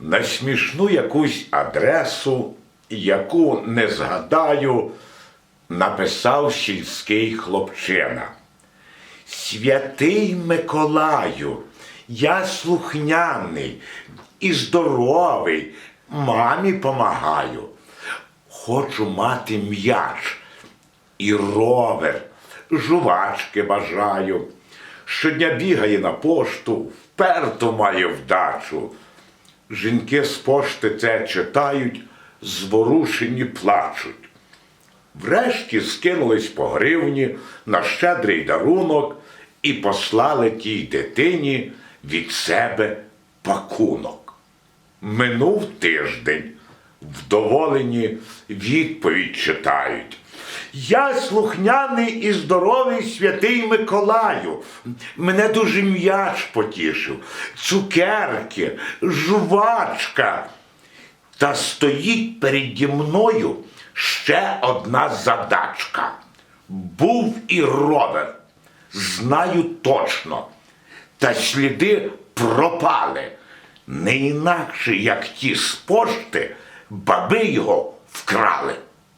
на смішну якусь адресу, яку не згадаю, написав сільський хлопчина. Святий Миколаю, я слухняний і здоровий, мамі помагаю. Хочу мати м'яч і ровер, жувачки бажаю. Щодня бігає на пошту, вперто має вдачу. Жінки з пошти це читають, зворушені плачуть. Врешті скинулись по гривні на щедрий дарунок і послали тій дитині від себе пакунок. Минув тиждень, вдоволені відповідь читають. Я слухняний і здоровий святий Миколаю. Мене дуже м'яч потішив, цукерки, жувачка. Та стоїть переді мною ще одна задачка. Був і ровер, знаю точно. Та сліди пропали. Не інакше, як ті з пошти, баби його вкрали.